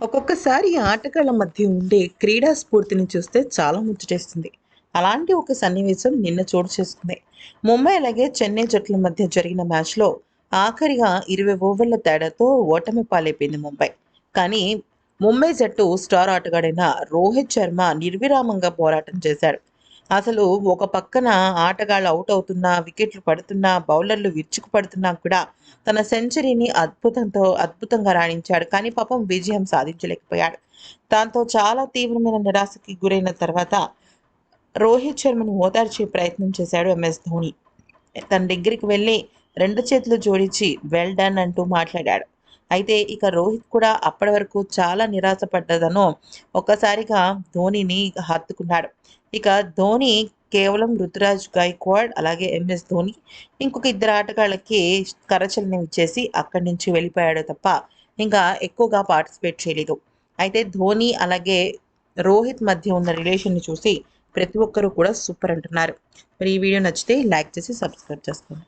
ఒక్కొక్కసారి ఆటగాళ్ళ మధ్య ఉండే క్రీడా స్ఫూర్తిని చూస్తే చాలా ముచ్చటేస్తుంది అలాంటి ఒక సన్నివేశం నిన్న చోటు చేసుకుంది. ముంబై అలాగే చెన్నై జట్ల మధ్య జరిగిన మ్యాచ్లో ఆఖరిగా ఇరవై ఓవర్ల తేడాతో ఓటమి పాలైపోయింది ముంబై. కానీ ముంబై జట్టు స్టార్ ఆటగాడైన రోహిత్ శర్మ నిర్విరామంగా పోరాటం చేశాడు. అసలు ఒక పక్కన ఆటగాళ్ళు అవుట్ అవుతున్నా వికెట్లు పడుతున్నా బౌలర్లు విరుచుకు పడుతున్నా కూడా తన సెంచరీని అద్భుతంతో అద్భుతంగా రాణించాడు. కానీ పాపం విజయం సాధించలేకపోయాడు. దాంతో చాలా తీవ్రమైన నిరాశకి గురైన తర్వాత రోహిత్ శర్మను ఓదార్చే ప్రయత్నం చేశాడు ఎంఎస్ ధోని. తన దగ్గరికి వెళ్ళి రెండు చేతులు జోడించి వెల్ డన్ అంటూ మాట్లాడాడు. అయితే ఇక రోహిత్ కూడా అప్పటి వరకు చాలా నిరాశపడ్డదను ఒక్కసారిగా ధోనిని హత్తుకున్నాడు. ఇక ధోని కేవలం రుతురాజ్ గైక్వాడ్ అలాగే ఎంఎస్ ధోని ఇంకొక ఇద్దరు ఆటగాళ్ళకి కరచలనం ఇచ్చేసి అక్కడి నుంచి వెళ్ళిపోయాడు తప్ప ఇంకా ఎక్కువగా పార్టిసిపేట్ చేయలేదు. అయితే ధోని అలాగే రోహిత్ మధ్య ఉన్న రిలేషన్ని చూసి ప్రతి ఒక్కరూ కూడా సూపర్ అంటున్నారు. మరి ఈ వీడియో నచ్చితే లైక్ చేసి సబ్స్క్రైబ్ చేసుకోండి.